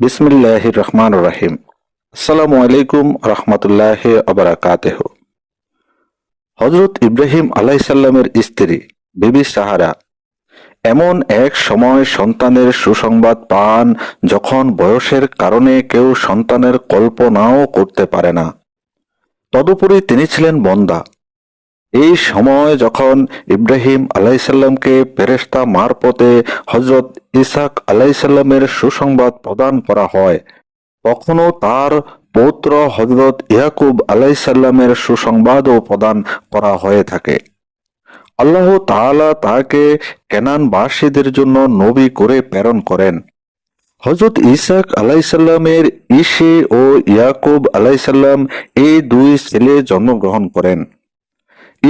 বিসমিল্লাহ রহমান রাহিম আসসালামু আলাইকুম রহমতুল্লাহ আবরাকাতেহ হজরত ইব্রাহিম আলাইসাল্লামের স্ত্রী, বিবি সাহারা, এমন এক সময় সন্তানের সুসংবাদ পান যখন বয়সের কারণে কেউ সন্তানের কল্পনাও করতে পারে না। তদুপরি তিনি ছিলেন বন্দা। এই সময় যখন ইব্রাহিম আলাইসাল্লামকে ফেরেশতা মারফতে হজরত ইসাক আলাইসাল্লামের সুসংবাদ প্রদান করা হয়, তখনও তার পৌত্র হজরত ইয়াকুব আলাইসাল্লামের সুসংবাদও প্রদান করা হয়ে থাকে। আল্লাহ তাআলা তাকে কেনানবাসীদের জন্য নবী করে প্রেরণ করেন। হজরত ইসাক আলাইসাল্লামের ইসে ও ইয়াকুব আলাইসাল্লাম এই দুই ছেলে জন্মগ্রহণ করেন।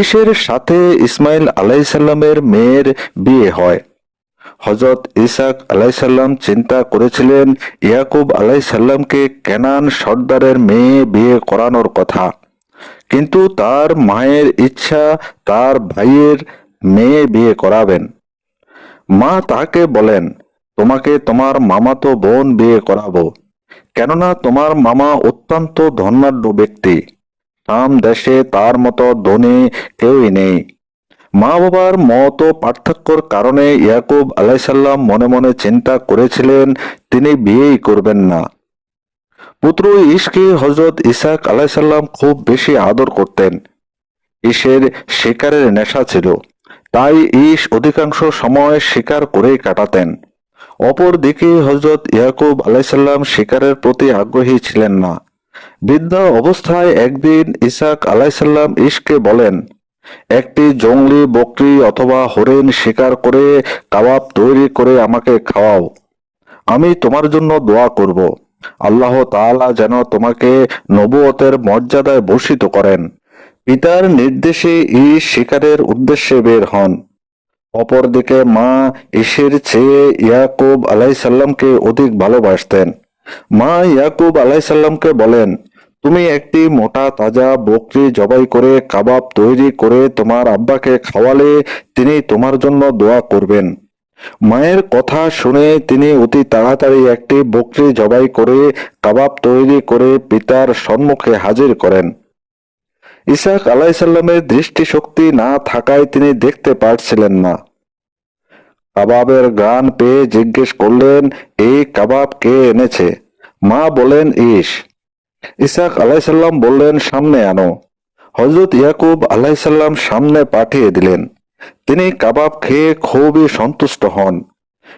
ইসের সাথে ইসমাইল আলাইসাল্লামের মেয়ের বিয়ে হয়। হজরত ইসাক আলাইসাল্লাম চিন্তা করেছিলেন, ইয়াকুব আলাইসাল্লামকে কেনান সর্দারের মেয়ে বিয়ে করানোর কথা। কিন্তু তার মায়ের ইচ্ছা তার ভাইয়ের মেয়ে বিয়ে করাবেন। মা তাকে বলেন, তোমাকে তোমার মামাতো বোন বিয়ে করাবো। কেননা তোমার মামা অত্যন্ত ধনাঢ্য ব্যক্তি। শাম দেশে তার মতো ধনী কেউই নেই। মা বাবার মত পার্থক্যর কারণে ইয়াকুব আলাইসাল্লাম মনে মনে চিন্তা করেছিলেন, তিনি বিয়েই করবেন না। পুত্র ইসকে হজরত ইসাক আলাইসাল্লাম খুব বেশি আদর করতেন। ইসের শিকারের নেশা ছিল, তাই ইস অধিকাংশ সময় শিকার করেই কাটাতেন। অপরদিকে হজরত ইয়াকুব আলাইসাল্লাম শিকারের প্রতি আগ্রহী ছিলেন না। বৃদ্ধা অবস্থায় একদিন ইসাক আলাইসাল্লাম ইসকে বলেন, একটি জঙ্গলি বকরি অথবা হরিণ শিকার করে কাবাব তৈরি করে আমাকে খাওয়াও। আমি তোমার জন্য দোয়া করব। আল্লাহ তাআলা যেন তোমাকে নবুয়তের মর্যাদায় ভূষিত করেন। পিতার নির্দেশে ইস শিকারের উদ্দেশ্যে বের হন। অপরদিকে মা ইসের চেয়ে ইয়াকুব আলাইসাল্লামকে অধিক ভালোবাসতেন। মা ইয়াকুব আলাইসাল্লামকে বলেন, তুমি একটি মোটা, তাজা, বকরি জবাই করে কাবাব তৈরি করে তোমার আব্বাকে খাওয়ালে তিনি তোমার জন্য দোয়া করবেন। মায়ের কথা শুনে তিনি অতি তাড়াতাড়ি একটি বকরি জবাই করে কাবাব তৈরি করে পিতার সম্মুখে হাজির করেন। ইসাক আলাইসাল্লামের দৃষ্টিশক্তি না থাকায় তিনি দেখতে পারছিলেন না। কাবাবের গান পেয়ে জিজ্ঞেস করলেন এই কাবাব কে এনেছে? মা বলেন ইস ইসাক আলাইসাল্লাম বললেন, সামনে আনো। হজরত ইয়াকুব আলাইসাল্লাম সামনে পাঠিয়ে দিলেন। তিনি কাবাব খেয়ে খুবই সন্তুষ্ট হন।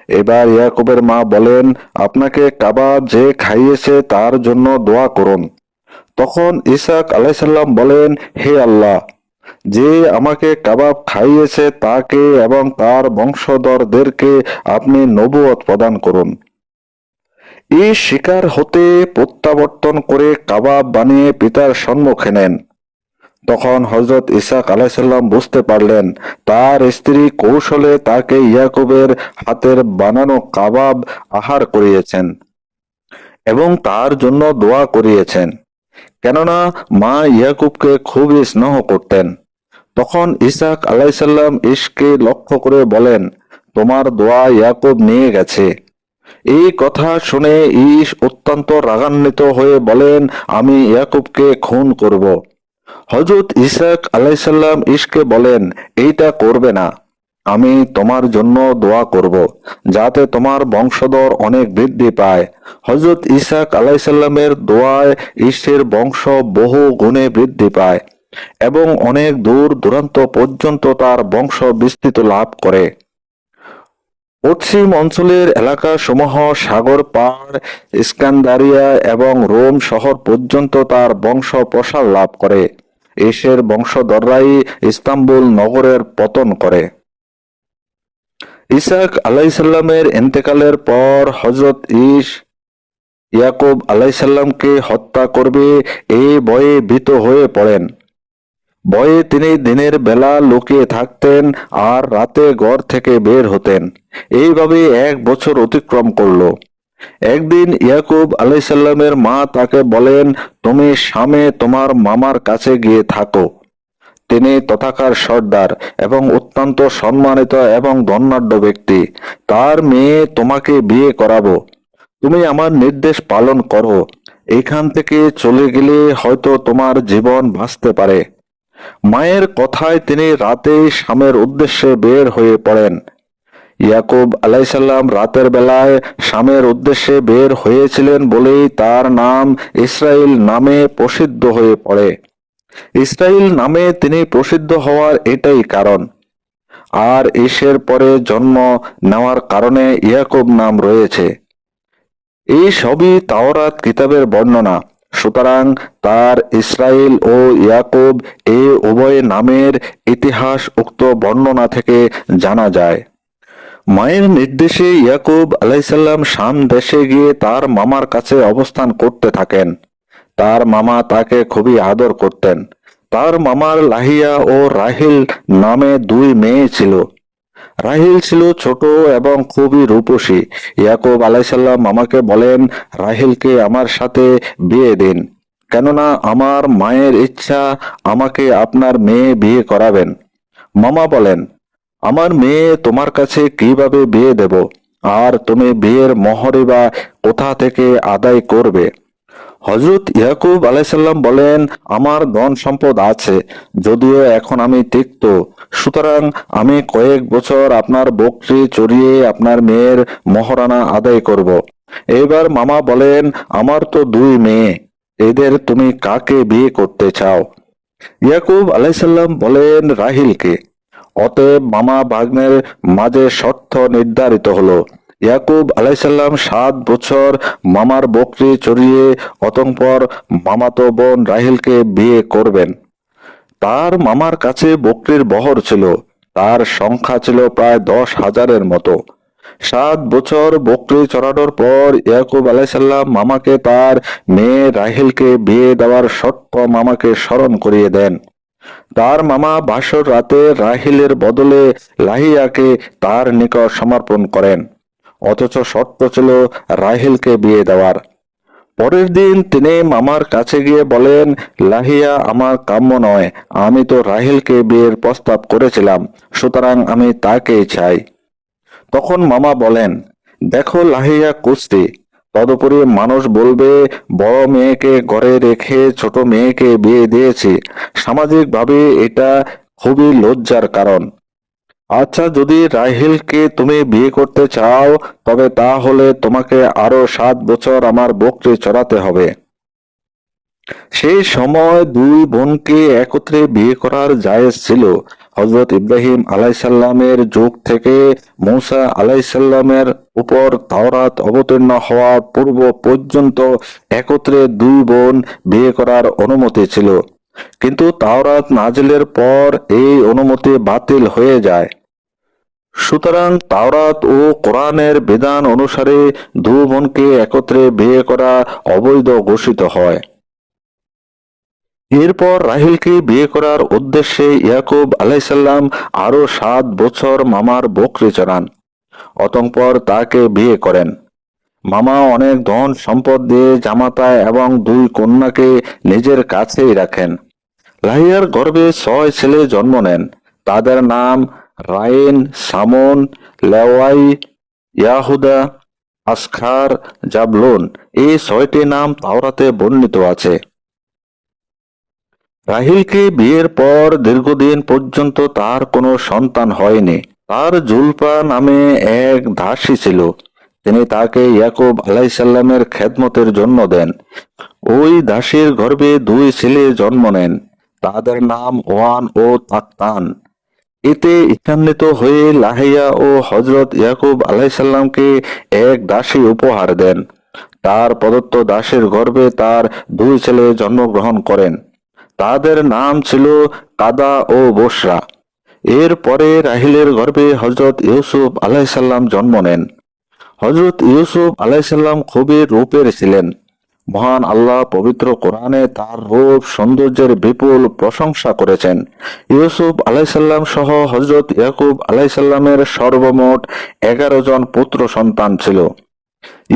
এবার ইয়াকুবের মা বলেন, আপনাকে কাবাব যে খাইয়েছে তার জন্য দোয়া করুন। তখন ইসাক আলাইসাল্লাম বলেন, হে আল্লাহ যে আমাকে কাবাব খাইয়েছে তাকে এবং তার বংশধরদেরকে আপনি নবুয়ত প্রদান করুন। এই শিকার হতে প্রত্যাবর্তন করে কাবাব বানিয়ে পিতার সম্মুখে নেন। তখন হজরত ইসাক আলাইসাল্লাম বুঝতে পারলেন, তার স্ত্রী কৌশলে তাকে ইয়াকুবের হাতের বানানো কাবাব আহার করিয়েছেন এবং তার জন্য দোয়া করিয়েছেন। কেননা মা ইয়াকুবকে খুবই স্নেহ করতেন। তখন ইসাক আলাইসাল্লাম ইসকে লক্ষ্য করে বলেন, তোমার দোয়া ইয়াকুব নিয়ে গেছে। এই কথা শুনে ইস অত্যন্ত রাগান্বিত হয়ে বলেন, আমি ইয়াকুবকে খুন করব। হজরত ইসাক আলাইসাল্লাম ইসকে বলেন, এইটা করবে না। আমি তোমার জন্য দোয়া করব, যাতে তোমার বংশধর অনেক বৃদ্ধি পায়। হজরত ইসাক আলাইসাল্লামের দোয়ায় ঈশ্বরের বংশ বহু গুণে বৃদ্ধি পায়। এবং অনেক দূর দূরান্ত পর্যন্ত তার বংশ বিস্তৃত লাভ করে। পশ্চিম অঞ্চলের এলাকাসমূহ সাগর পাড় ইস্কান্দারিয়া এবং রোম শহর পর্যন্ত তার বংশ প্রসার লাভ করে। এসের বংশধররাই ইস্তাম্বুল নগরের পতন করে। ইসাক আলাইসাল্লামের এন্তেকালের পর হজরত ইস ইয়াকুব আলাইসাল্লামকে হত্যা করবে, এই ভয়ে ভীত হয়ে পড়েন। ভয়ে তিনি দিনের বেলা লুকিয়ে থাকতেন আর রাতে ঘর থেকে বের হতেন। এইভাবে এক বছর অতিক্রম করল। একদিন ইয়াকুব আলাইসাল্লামের মা তাকে বলেন, তুমি স্বামে তোমার মামার কাছে গিয়ে থাকো। তিনি তথাকার সর্দার এবং অত্যন্ত সম্মানিত এবং ধনাঢ্য ব্যক্তি। তার মেয়ে তোমাকে বিয়ে করাবো। তুমি আমার নির্দেশ পালন করো। এখান থেকে চলে গেলে হয়তো তোমার জীবন বাঁচতে পারে। মায়ের কথায় তিনি রাতেই স্বামের উদ্দেশ্যে বের হয়ে পড়েন। ইয়াকুব আলাইসাল্লাম রাতের বেলায় স্বামের উদ্দেশ্যে বের হয়েছিলেন বলেই তার নাম ইসরায়েল নামে প্রসিদ্ধ হয়ে পড়ে। ইসরায়েল নামে তিনি প্রসিদ্ধ হওয়ার এটাই কারণ। আর ইসের পরে জন্ম নেওয়ার কারণে ইয়াকুব নাম রয়েছে। এই সবই তাওরাত কিতাবের বর্ণনা। সুতরাং তার ইসরায়েল ও ইয়াকুব এই উভয় নামের ইতিহাস উক্ত বর্ণনা থেকে জানা যায়। মায়ের নির্দেশে ইয়াকুব আলাইসাল্লাম শাম দেশে গিয়ে তার মামার কাছে অবস্থান করতে থাকেন। তার মামা তাকে খুবই আদর করতেন। তার মামার লাহিয়া ও রাহিল নামে দুই মেয়ে ছিল। রাহিল ছিল ছোট এবং খুবই রূপসী। ইয়াকুব আলাইসাল্লাম আমাকে বলেন, রাহিলকে আমার সাথে বিয়ে দিন। কেননা আমার মায়ের ইচ্ছা আমাকে আপনার মেয়ে বিয়ে করাবেন। মামা বলেন, আমার মেয়ে তোমার কাছে কীভাবে বিয়ে দেব? আর তুমি বিয়ের মহরে বা কোথা থেকে আদায় করবে? হজরত ইয়াকুব আলাইসাল্লাম বলেন, আমার ধন সম্পদ আছে, যদিও এখন আমি তিক্ত। সুতরাং আমি কয়েক বছর আপনার বকরি চড়িয়ে আপনার মেয়ের মহারানা আদায় করব। এবার মামা বলেন, আমার তো দুই মেয়ে, এদের তুমি কাকে বিয়ে করতে চাও? ইয়াকুব আলাইসাল্লাম বলেন, রাহিলকে। অতএব মামা ভাগ্নের মাঝে শর্ত নির্ধারিত হলো। ইয়াকুব আলাইসাল্লাম সাত বছর মামার বকরি চড়িয়ে অতঃপর মামাতো বোন রাহিলকে বিয়ে করবেন। তার মামার কাছে বকরির বহর ছিল। তার সংখ্যা ছিল প্রায় দশ হাজারের মতো। সাত বছর বকরি চড়ানোর পর ইয়াকুব আলাইসাল্লাম মামাকে তার মেয়ে রাহিলকে বিয়ে দেওয়ার শর্ত মামাকে স্মরণ করিয়ে দেন। তার মামা বাসর রাতে রাহিলের বদলে লাহিয়াকে তার নিকট সমর্পণ করেন। অথচ শর্ত ছিল রাহেলকে বিয়ে দেওয়ার। পরের দিন তিনি মামার কাছে গিয়ে বলেন, লাহিয়া, আমার কাম্য নয়, আমি তো রাহিলকে বিয়ের প্রস্তাব করেছিলাম, সুতরাং আমি তাকেই চাই। তখন মামা বলেন, দেখো লাহিয়া কুস্তি, তদুপরি মানুষ বলবে, বড় মেয়েকে ঘরে রেখে ছোট মেয়েকে বিয়ে দিয়েছি। সামাজিকভাবে এটা খুবই লজ্জার কারণ। আচ্ছা যদি রাহিলকে তুমি বিয়ে করতে চাও, তবে তাহলে তোমাকে আরও সাত বছর আমার বকরি চড়াতে হবে। সেই সময় দুই বোনকে একত্রে বিয়ে করার জায়েজ ছিল। হজরত ইব্রাহিম আলাইসাল্লামের যুগ থেকে মৌসা আলাইসাল্লামের উপর তাওরাত অবতীর্ণ হওয়ার পূর্ব পর্যন্ত একত্রে দুই বোন বিয়ে করার অনুমতি ছিল। কিন্তু তাওরাত নাজিলের পর এই অনুমতি বাতিল হয়ে যায়। সুতরাং তাওরাত ও কোরআনের বিধান অনুসারে দু বোনকে একত্রে বিয়ে করা অবৈধ ঘোষিত হয়। এরপর রাহিলকে বিয়ে করার উদ্দেশ্যে ইয়াকুব আলাইসাল্লাম আরও সাত বছর মামার বকরি চড়ান। অতঃপর তাকে বিয়ে করেন। মামা অনেক ধন সম্পদ দিয়ে জামাতা এবং দুই কন্যাকে নিজের কাছেই রাখেন। লাহিয়ার গর্ভে ছয় ছেলে জন্ম নেন। তাদের নাম রায়েন সামন, লেওয়াই, ইয়াহুদা, আসখার, জাবলুন, এই ছয়টি নাম তাওরাতে বর্ণিত আছে। রাহিলকে বিয়ের পর দীর্ঘদিন পর্যন্ত তার কোনো সন্তান হয়নি। তার জুলপা নামে এক দাসী ছিল। তিনি তাকে ইয়াকুব আলাইসাল্লামের খেদমতের জন্য দেন। ওই দাসীর গর্ভে দুই ছেলে জন্ম নেন। তাদের নাম ওয়ান ও তাক্তান এতে ইচ্ছান্বিত হয়ে লাহিয়া ও হজরত ইয়াকুব আলাইসাল্লামকে এক দাসী উপহার দেন। তার প্রদত্ত দাসের গর্ভে তার দুই ছেলে জন্মগ্রহণ করেন। তাদের নাম ছিল কাদা ও বসরা। এর পরে রাহিলের গর্ভে হজরত ইউসুফ আলাইসাল্লাম জন্ম নেন। হজরত ইউসুফ আলাইসাল্লাম খুবই রূপের ছিলেন। মহান আল্লাহ পবিত্র কোরআনে তার রূপ, সৌন্দর্যের বিপুল প্রশংসা করেছেন। ইউসুফ আলাইসাল্লাম সহ হজরত ইয়াকুব আলাইসাল্লামের সর্বমোট এগারো জন পুত্র সন্তান ছিল।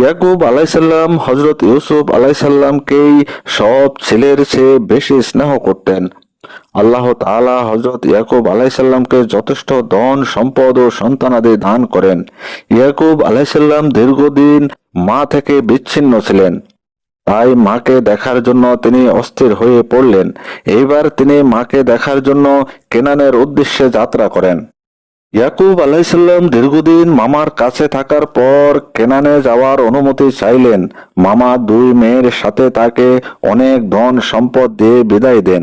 ইয়াকুব আলাইসাল্লাম হজরত ইউসুফ আলাইসাল্লামকেই সব ছেলের চেয়ে বেশি স্নেহ করতেন। আল্লাহ তাআলা হজরত ইয়াকুব আলাইসাল্লামকে যথেষ্ট ধন, সম্পদ ও সন্তানাদি দান করেন। ইয়াকুব আলাইসাল্লাম দীর্ঘদিন মা থেকে বিচ্ছিন্ন ছিলেন। তাই মাকে দেখার জন্য তিনি অস্থির হয়ে পড়লেন। এইবার তিনি মাকে দেখার জন্য কেনানের উদ্দেশ্যে যাত্রা করেন। ইয়াকুব আলাইসাল্লাম দীর্ঘদিন মামার কাছে থাকার পর কেনানে যাওয়ার অনুমতি চাইলেন। মামা দুই মেয়ের সাথে তাকে অনেক ধন সম্পদ দিয়ে বিদায় দেন।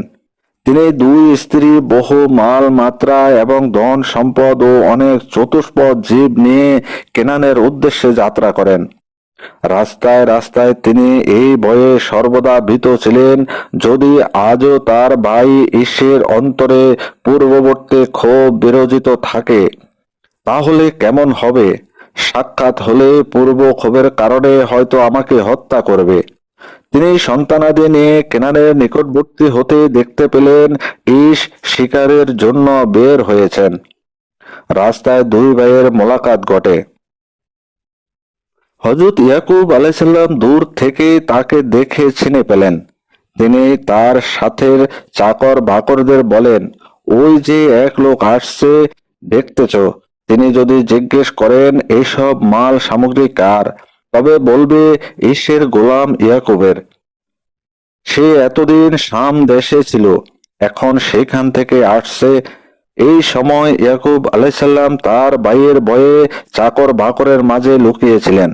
তিনি দুই স্ত্রী, বহু মাল মাত্রা এবং ধন সম্পদ ও অনেক চতুষ্পদ জীব নিয়ে কেনানের উদ্দেশ্যে যাত্রা করেন। রাস্তায় রাস্তায় তিনি এই ভয়ে সর্বদা ভীত ছিলেন, যদি আজও তার ভাই ঈশের অন্তরে পূর্ববর্তী ক্ষোভ বিরোচিত থাকে, তাহলে কেমন হবে? সাক্ষাৎ হলে পূর্ব ক্ষোভের কারণে হয়তো আমাকে হত্যা করবে। তিনি সন্তানাদি নিয়ে কেনানের নিকটবর্তী হতে দেখতে পেলেন ঈশ শিকারের জন্য বের হয়েছেন। রাস্তায় দুই ভাইয়ের মোলাকাত ঘটে। হজরত ইয়াকুব আলাইসাল্লাম দূর থেকে তাকে দেখে চিনে পেলেন। তিনি তার সাথের চাকর বাকরদের বলেন, ওই যে এক লোক আসছে, দেখতেছ। তিনি যদি জিজ্ঞেস করেন এইসব মাল সামগ্রী কার? তবে বলবে ঈশ্বের গোলাম ইয়াকুবের। সে এতদিন শাম দেশে ছিল, এখন সেখান থেকে আসছে। এই সময় ইয়াকুব আলাইসাল্লাম তার ভাইয়ের বয়ে চাকর বাকরের মাঝে লুকিয়েছিলেন।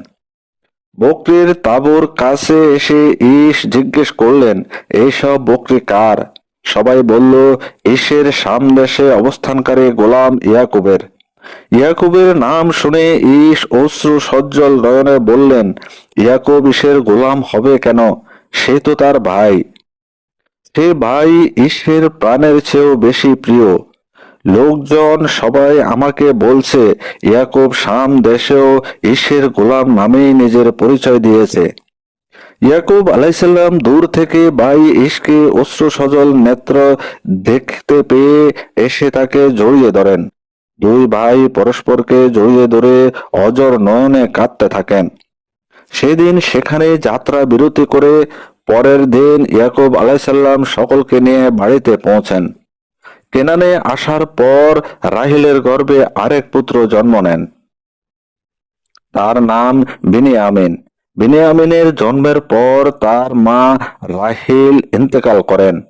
বকরির তাবুর কাছে এসে ঈশ জিজ্ঞেস করলেন এইসব বকরি কার? সবাই বলল ঈশের সামদেশে অবস্থানকারী গোলাম ইয়াকুবের। ইয়াকুবের নাম শুনে ঈশ অশ্রু সজ্জল নয়নে বললেন, ইয়াকুব ঈশের গোলাম হবে কেন? সে তো তার ভাই। সে ভাই ঈশের প্রাণের চেয়েও বেশি প্রিয়। লোকজন সবাই আমাকে বলছে, ইয়াকুব শাম দেশেও ঈশের গোলাম নামেই নিজের পরিচয় দিয়েছে। ইয়াকুব আলাইসাল্লাম দূর থেকে ভাই ইশকে অশ্রু সজল নেত্র দেখতে পেয়ে এসে তাকে জড়িয়ে ধরেন। দুই ভাই পরস্পরকে জড়িয়ে ধরে অজর নয়নে কাঁদতে থাকেন। সেদিন সেখানে যাত্রা বিরতি করে পরের দিন ইয়াকুব আলাইসাল্লাম সকলকে নিয়ে বাড়িতে পৌঁছেন। কেনানে আসার পর রাহিলের গর্ভে আরেক পুত্র জন্ম নেন। তার নাম বিনিয়ামিন। বিনিয়ামিনের জন্মের পর তার মা রাহিল ইন্তেকাল করেন।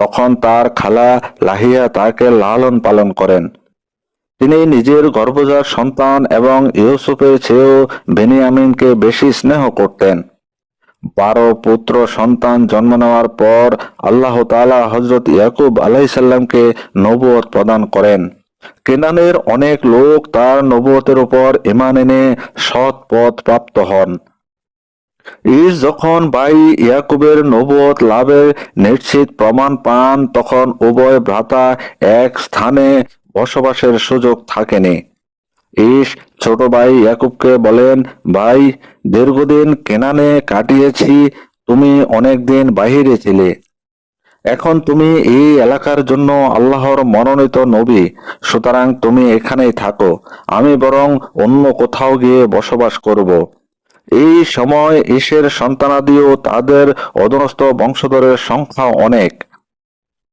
তখন তার খালা লাহিয়া তাকে লালন পালন করেন। তিনি নিজের গর্ভজাত সন্তান এবং ইউসুফের চেয়েও বেনিয়ামিনকে বেশি স্নেহ করতেন। বারো পুত্র সন্তান জন্ম নেওয়ার পর আল্লাহ তালা হজরত ইয়াকুব আলাইসাল্লামকে নবুয়ত প্রদান করেন। কেনানের অনেক লোক তার নবুয়তের উপর ইমান এনে সৎ পথ প্রাপ্ত হন। ইস যখন ভাই ইয়াকুবের নবুয়ত লাভের নিশ্চিত প্রমাণ পান, তখন উভয় ভ্রাতা এক স্থানে বসবাসের সুযোগ থাকেনি। ইস, ছোট ভাই ইয়াকুবকে বলেন, ভাই, দীর্ঘদিন কেনানে কাটিয়েছি, তুমি অনেকদিন বাহিরে ছিলে। এখন তুমি এই এলাকার জন্য আল্লাহর মনোনীত নবী, সুতরাং তুমি এখানেই থাকো। আমি বরং অন্য কোথাও গিয়ে বসবাস করব। এই সময় ঈশের সন্তানাদিও তাদের অধনস্থ বংশধরের সংখ্যা অনেক।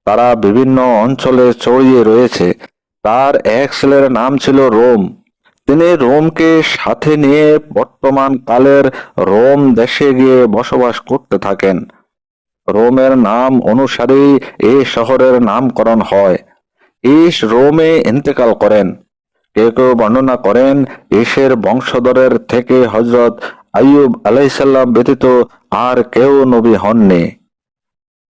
তারা বিভিন্ন অঞ্চলে ছড়িয়ে রয়েছে। তার এক ছেলের নাম ছিল রোম। তিনি রোমকে সাথে নিয়ে বর্তমান কালের রোম দেশে গিয়ে বসবাস করতে থাকেন। রোমের নাম অনুসারেই এই শহরের নামকরণ হয়। ইস রোমে ইন্তেকাল করেন। কেউ কেউ বর্ণনা করেন ইসের বংশধরের থেকে হজরত আইয়ুব আলাইসাল্লাম ব্যতীত আর কেউ নবী হননি।